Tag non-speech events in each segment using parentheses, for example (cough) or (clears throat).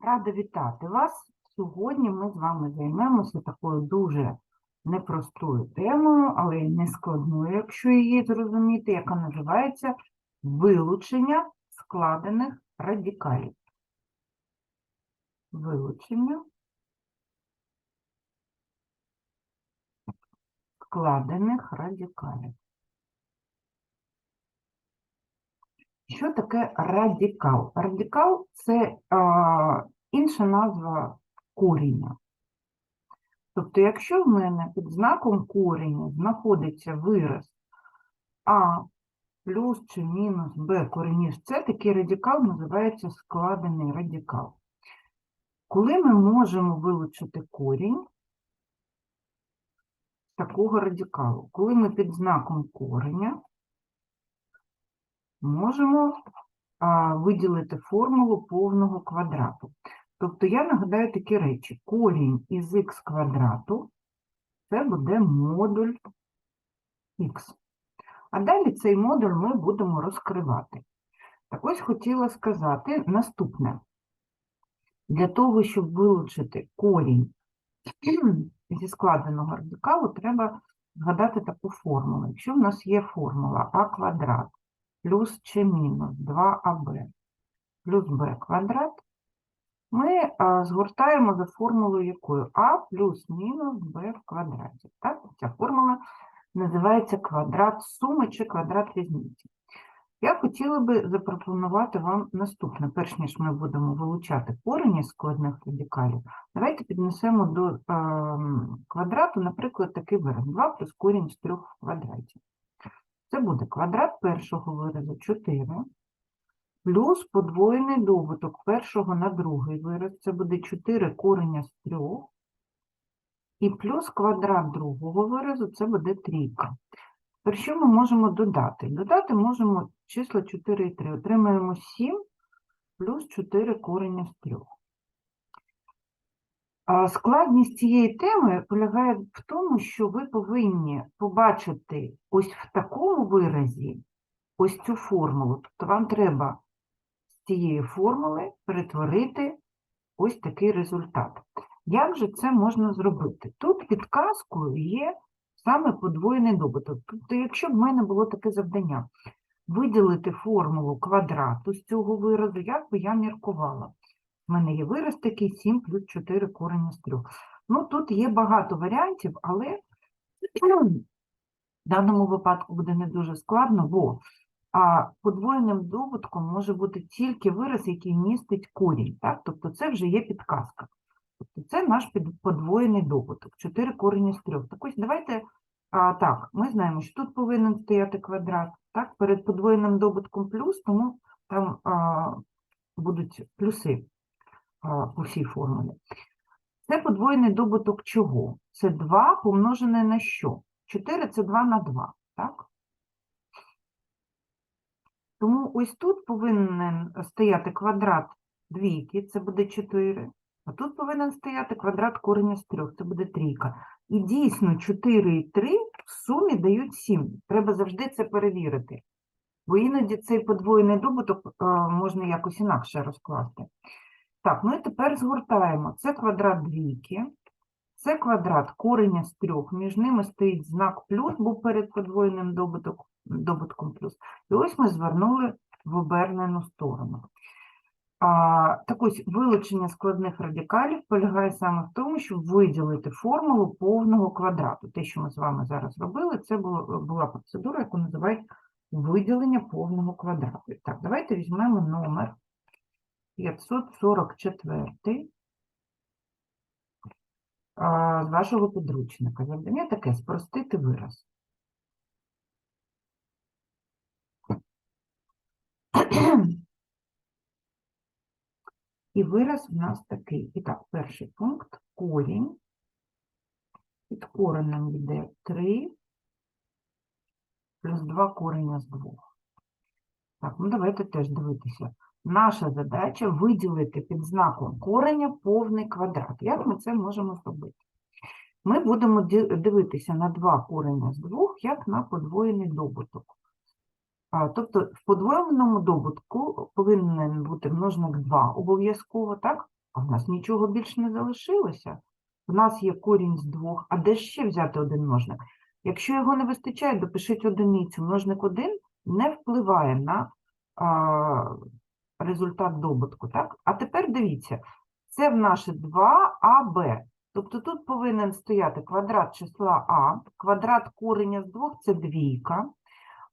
Рада вітати вас. Сьогодні ми з вами займемося такою дуже непростою темою, але й не складною, якщо її зрозуміти, яка називається вилучення складених радикалів. Вилучення складених радикалів. Що таке радикал? Радикал це а, інша назва коріння. Тобто, якщо в мене під знаком коріння знаходиться вираз А плюс чи мінус Б корінь С, такий радикал називається складений радикал. Коли ми можемо вилучити корінь такого радикалу? Коли ми під знаком кореня можемо а, виділити формулу повного квадрату. Тобто я нагадаю такі речі. Корінь із х квадрату це буде модуль х. А далі цей модуль ми будемо розкривати. Так ось хотіла сказати наступне. Для того, щоб вилучити корінь (clears throat) зі складеного радикалу, треба згадати таку формулу. Якщо в нас є формула а квадрат плюс чи мінус 2аб плюс b квадрат, ми згортаємо за формулою якою а плюс мінус b в квадраті. Так? Ця формула називається квадрат суми чи квадрат різниці. Я хотіла би запропонувати вам наступне, перш ніж ми будемо вилучати корені складних радикалів, давайте піднесемо до е, квадрату, наприклад, такий вираз 2 плюс корінь з 3 в квадраті. Це буде квадрат першого виразу 4, плюс подвоєний добуток першого на другий вираз, це буде 4 кореня з 3, і плюс квадрат другого виразу, це буде трійка. Тепер що ми можемо додати? Додати можемо числа 4 і 3. Отримаємо 7 плюс 4 кореня з 3. Складність цієї теми полягає в тому, що ви повинні побачити ось в такому виразі ось цю формулу. Тобто вам треба з цієї формули перетворити ось такий результат. Як же це можна зробити? Тут підказкою є саме подвоєний добуток. Тобто, якщо б в мене було таке завдання виділити формулу квадрату з цього виразу, як би я міркувала? У мене є вираз такий 7 плюс 4 корення з 3. Ну, тут є багато варіантів, але в даному випадку буде не дуже складно, бо а подвоєним добутком може бути тільки вираз, який містить корінь. Так? Тобто це вже є підказка. Тобто це наш подвоєний добуток, 4 корені з 3. Так ось давайте, а, так, ми знаємо, що тут повинен стояти квадрат, так, перед подвоєним добутком плюс, тому там а, будуть плюси всій формулі. Це подвоєний добуток чого? Це 2 помножене на що? 4 – це 2 на 2, так? Тому ось тут повинен стояти квадрат двійки, це буде 4. А тут повинен стояти квадрат кореня з 3, це буде трійка. І дійсно 4 і 3 в сумі дають 7. Треба завжди це перевірити. Бо іноді цей подвоєний добуток е, можна якось інакше розкласти. Так, ну і тепер згортаємо. Це квадрат двійки, це квадрат кореня з 3, між ними стоїть знак плюс, бо перед подвоєним добуток, добутком плюс. І ось ми звернули в обернену сторону. А, так ось вилучення складних радикалів полягає саме в тому, щоб виділити формулу повного квадрату. Те, що ми з вами зараз робили, це було, була процедура, яку називають виділення повного квадрату. Так, давайте візьмемо номер 544 з вашого підручника. Завдання таке спростити вираз. І вираз в нас такий. І так, перший пункт корінь. Під коренем йде 3 плюс 2 кореня з 2. Так, ну давайте теж дивитися. Наша задача виділити під знаком кореня повний квадрат. Як ми це можемо зробити? Ми будемо дивитися на 2 корення з 2, як на подвоєний добуток. Тобто в подвоєному добутку повинен бути множник 2 обов'язково, так? А в нас нічого більше не залишилося. У нас є корінь з двох, а де ще взяти один множник? Якщо його не вистачає, допишіть одиницю. Множник один не впливає на а, результат добутку. Так? А тепер дивіться, це в наше 2аб. Тобто тут повинен стояти квадрат числа а, квадрат кореня з двох – це двійка,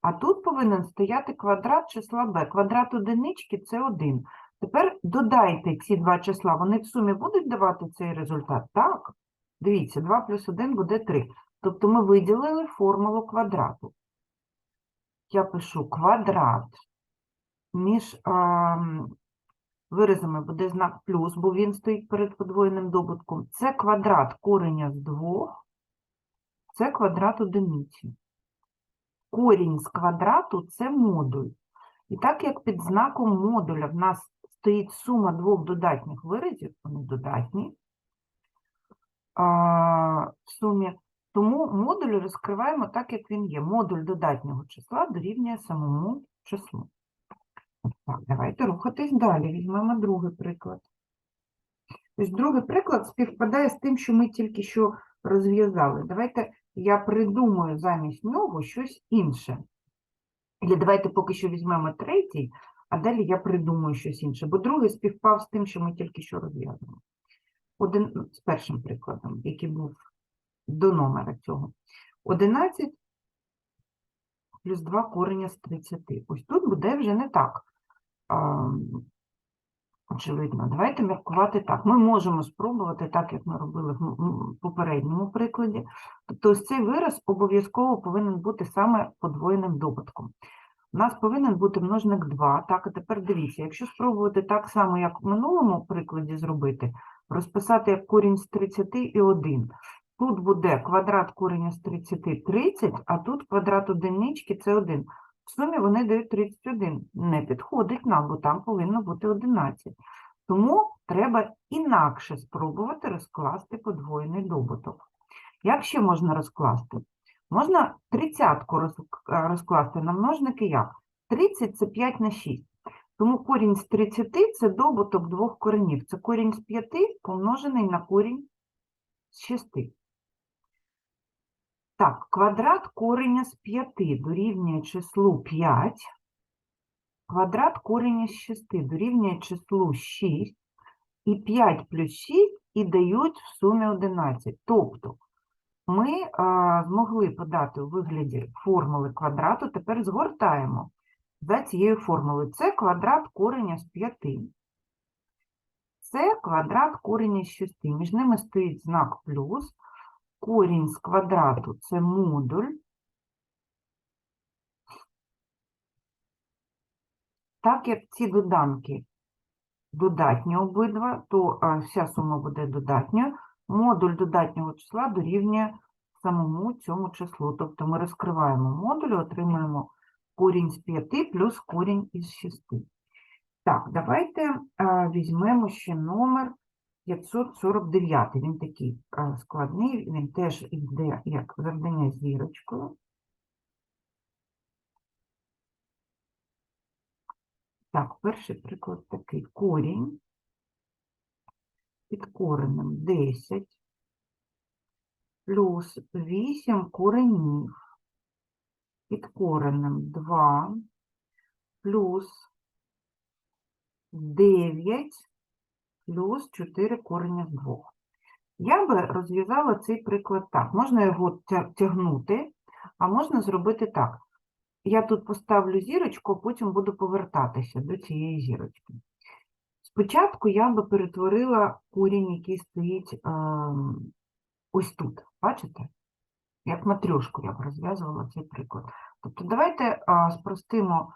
а тут повинен стояти квадрат числа b. Квадрат одинички – це 1. Тепер додайте ці два числа, вони в сумі будуть давати цей результат? Так. Дивіться, 2 плюс 1 буде 3. Тобто ми виділили формулу квадрату. Я пишу квадрат. Між ам, виразами буде знак плюс, бо він стоїть перед подвоєним добутком. Це квадрат кореня з двох, це квадрат одиниці. Корінь з квадрату – це модуль. І так як під знаком модуля в нас стоїть сума двох додатніх виразів, вони додатні, а, в сумі, тому модуль розкриваємо так, як він є. Модуль додатнього числа дорівнює самому числу. Так, давайте рухатись далі. Візьмемо другий приклад. Ось другий приклад співпадає з тим, що ми тільки що розв'язали. Давайте я придумаю замість нього щось інше. Або давайте поки що візьмемо третій, а далі я придумаю щось інше, бо другий співпав з тим, що ми тільки що розв'язали. Один ну, з першим прикладом, який був до номера цього. 11 плюс 2 корення з 30. Ось тут буде вже не так. Очевидно, давайте міркувати так. Ми можемо спробувати так, як ми робили в попередньому прикладі. Тобто ось цей вираз обов'язково повинен бути саме подвоєним добутком. У нас повинен бути множник 2. Так, а тепер дивіться, якщо спробувати так само, як в минулому прикладі зробити, розписати як корінь з 30 і 1. Тут буде квадрат кореня з 30 – 30, а тут квадрат одинички – це 1. В сумі вони дають 31. Не підходить нам, бо там повинно бути 11. Тому треба інакше спробувати розкласти подвоєний добуток. Як ще можна розкласти? Можна тридцятку е, розкласти на множники як? 30 – це 5 на 6. Тому корінь з 30 – це добуток двох коренів. Це корінь з 5 помножений на корінь з 6. Так, квадрат кореня з 5 дорівнює числу 5. Квадрат кореня з 6 дорівнює числу 6. І 5 плюс 6 і дають в сумі 11. Тобто ми а, змогли подати у вигляді формули квадрату, тепер згортаємо за цією формулою. Це квадрат кореня з 5. Це квадрат кореня з 6. Між ними стоїть знак плюс. Корінь з квадрату – це модуль. Так як ці доданки додатні обидва, то а, вся сума буде додатньою. Модуль додатнього числа дорівнює самому цьому числу. Тобто ми розкриваємо модуль отримуємо корінь з 5 плюс корінь із 6. Так, давайте а, візьмемо ще номер 549. Він такий складний, він теж йде як завдання зірочкою. Так, перший приклад такий. Корінь під коренем 10 плюс 8 коренів під коренем 2 плюс 9 плюс 4 корення з 2. Я би розв'язала цей приклад так. Можна його тягнути, а можна зробити так. Я тут поставлю зірочку, потім буду повертатися до цієї зірочки. Спочатку я би перетворила корінь, який стоїть ем, ось тут. Бачите? Як матрьошку я б розв'язувала цей приклад. Тобто давайте а, спростимо,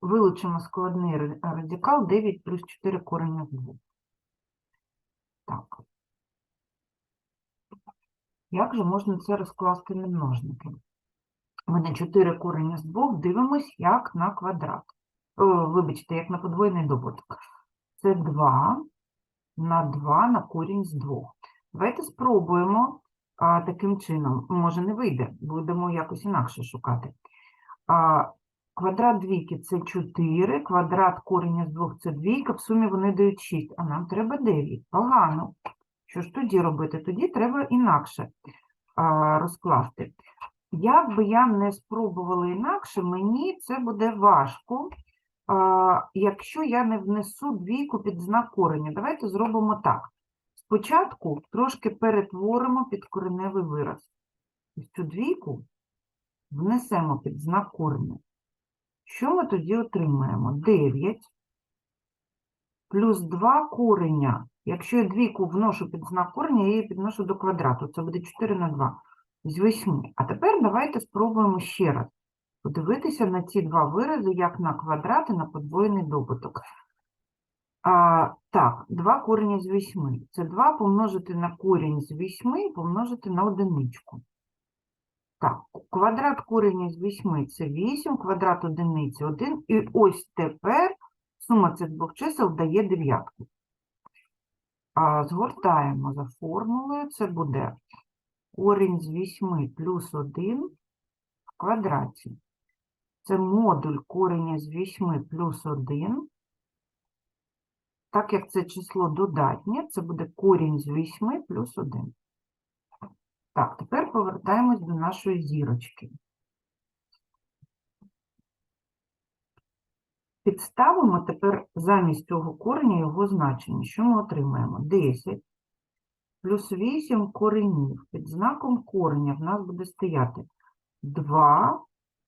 вилучимо складний радикал 9 плюс 4 корення з 2. Так. Як же можна це розкласти на множники? У мене 4 корення з 2, дивимось як на квадрат. О, вибачте, як на подвоєний добуток. Це 2 на 2 на корінь з 2. Давайте спробуємо а, таким чином. Може не вийде, будемо якось інакше шукати. А, квадрат двійки це 4, квадрат корення з 2 це двійка, в сумі вони дають 6, а нам треба 9. Погано. Що ж тоді робити? Тоді треба інакше а, розкласти. Як би я не спробувала інакше, мені це буде важко, а, якщо я не внесу двійку під знак корення. Давайте зробимо так. Спочатку трошки перетворимо під кореневий вираз. Ось цю двійку внесемо під знак корення. Що ми тоді отримаємо? 9 плюс 2 кореня. Якщо я двійку вношу під знак кореня, я її підношу до квадрату. Це буде 4 на 2 з 8. А тепер давайте спробуємо ще раз подивитися на ці два вирази, як на квадрат і на подвоєний добуток. А, так, 2 корені з 8. Це 2 помножити на корінь з 8 і помножити на одиничку. Так, квадрат корення з 8 – це 8, квадрат одиниці – 1. І ось тепер сума цих двох чисел дає дев'ятку. А згортаємо за формулою, це буде корінь з 8 плюс 1 в квадраті. Це модуль кореня з 8 плюс 1. Так як це число додатнє, це буде корінь з 8 плюс 1. Так, тепер повертаємось до нашої зірочки. Підставимо тепер замість цього кореня його значення. Що ми отримаємо? 10 плюс 8 коренів. Під знаком кореня в нас буде стояти 2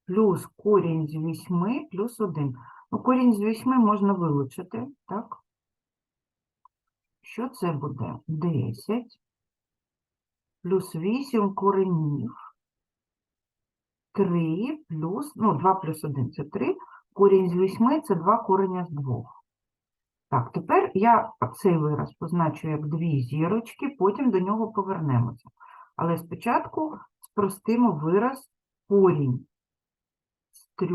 плюс корінь з 8 плюс 1. Ну, корінь з 8 можна вилучити, так? Що це буде? 10 плюс 8 коренів. 3 плюс, ну, 2 плюс 1 – це 3. Корінь з 8 – це 2 корення з 2. Так, тепер я цей вираз позначу як дві зірочки, потім до нього повернемося. Але спочатку спростимо вираз корінь з 3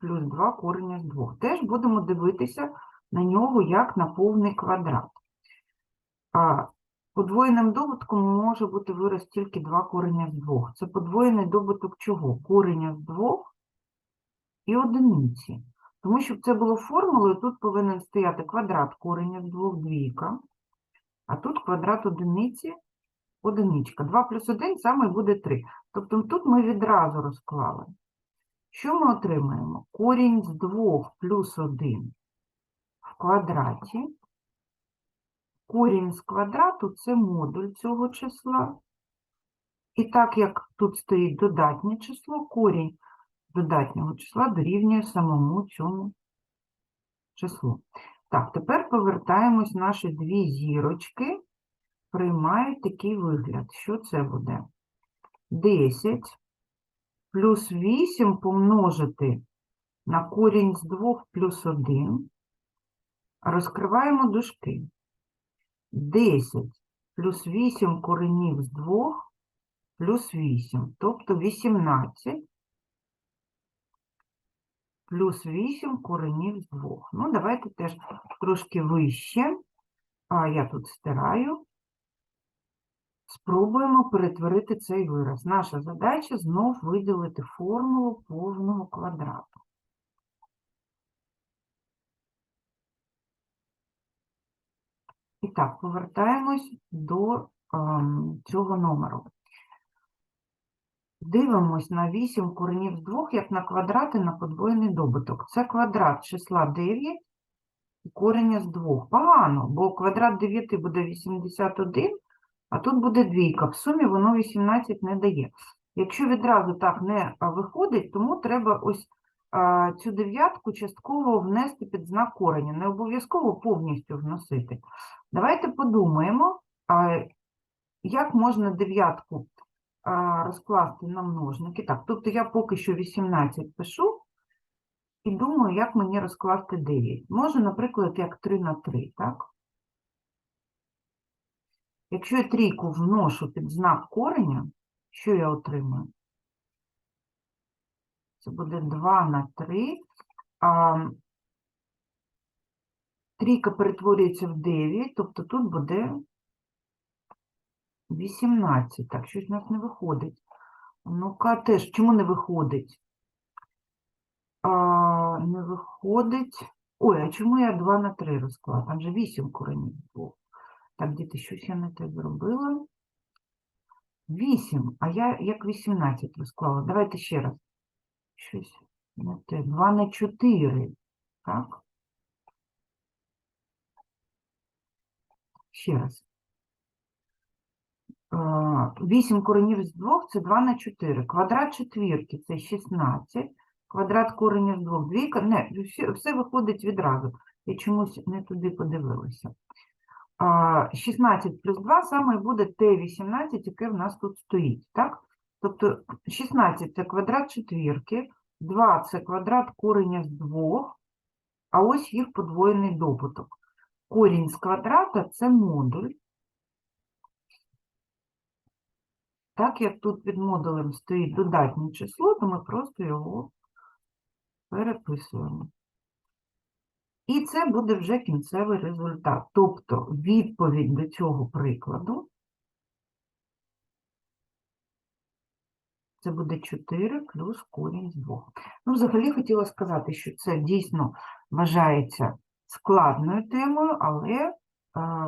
плюс 2 корення з 2. Теж будемо дивитися на нього як на повний квадрат. А подвоєним добутком може бути вираз тільки 2 корення з 2. Це подвоєний добуток чого? Корення з 2 і одиниці. Тому що це було формулою, тут повинен стояти квадрат кореня з 2 двійка, а тут квадрат одиниці одиничка. 2 плюс 1 саме буде 3. Тобто тут ми відразу розклали. Що ми отримаємо? Корінь з 2 плюс 1 в квадраті. Корінь з квадрату – це модуль цього числа. І так як тут стоїть додатнє число, корінь додатнього числа дорівнює самому цьому числу. Так, тепер повертаємось, наші дві зірочки приймають такий вигляд. Що це буде? 10 плюс 8 помножити на корінь з 2 плюс 1. Розкриваємо дужки. 10 плюс 8 коренів з 2 плюс 8, тобто 18 плюс 8 коренів з 2. Ну, давайте теж трошки вище. А я тут стираю. Спробуємо перетворити цей вираз. Наша задача знов виділити формулу повного квадрату. І так, повертаємось до ем, цього номеру. Дивимось на 8 коренів з 2, як на квадрат і на подвоєний добуток. Це квадрат числа 9 і корення з 2. Погано, бо квадрат 9 буде 81, а тут буде двійка. В сумі воно 18 не дає. Якщо відразу так не виходить, тому треба ось а, цю дев'ятку частково внести під знак кореня. Не обов'язково повністю вносити. Давайте подумаємо, як можна дев'ятку розкласти на множники. Так, тобто я поки що 18 пишу і думаю, як мені розкласти 9. Можу, наприклад, як 3 на 3, так? Якщо я трійку вношу під знак кореня, що я отримаю? Це буде 2 на 3. Трійка перетворюється в 9, тобто тут буде 18. Так, щось у нас не виходить. Ну-ка, теж, чому не виходить? А, не виходить. Ой, а чому я 2 на 3 розклала? Там же 8 коренів було. Так, діти, щось я не те зробила. 8, а я як 18 розклала. Давайте ще раз. Щось не те. 2 на 4. Так? Ще раз. 8 коренів з 2 – це 2 на 4. Квадрат четвірки – це 16. Квадрат коренів з 2 – двійка. Не, все, виходить відразу. Я чомусь не туди подивилася. 16 плюс 2 саме буде Т18, яке в нас тут стоїть, так? Тобто 16 – це квадрат четвірки, 2 – це квадрат кореня з 2, а ось їх подвоєний добуток. Корінь з квадрата – це модуль. Так як тут під модулем стоїть додатнє число, то ми просто його переписуємо. І це буде вже кінцевий результат. Тобто відповідь до цього прикладу це буде 4 плюс корінь з 2. Ну, взагалі хотіла сказати, що це дійсно вважається складною темою, але е,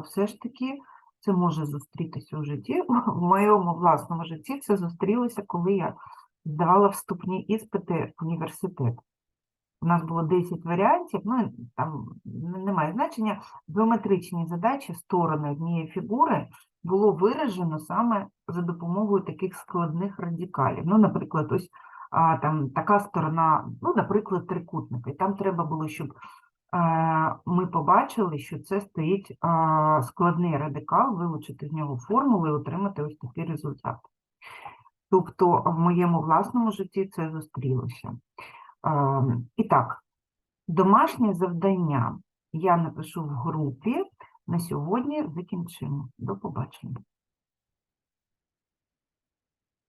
все ж таки це може зустрітися у житті. (laughs) В моєму власному житті це зустрілося, коли я здавала вступні іспити в університет. У нас було 10 варіантів, ну там немає значення. Геометричні задачі, сторони однієї фігури було виражено саме за допомогою таких складних радикалів. Ну, наприклад, ось а, там така сторона, ну, наприклад, трикутника. І там треба було, щоб ми побачили, що це стоїть складний радикал, вилучити з нього формулу і отримати ось такий результат. Тобто в моєму власному житті це зустрілося. І так, домашнє завдання я напишу в групі. На сьогодні закінчимо. До побачення.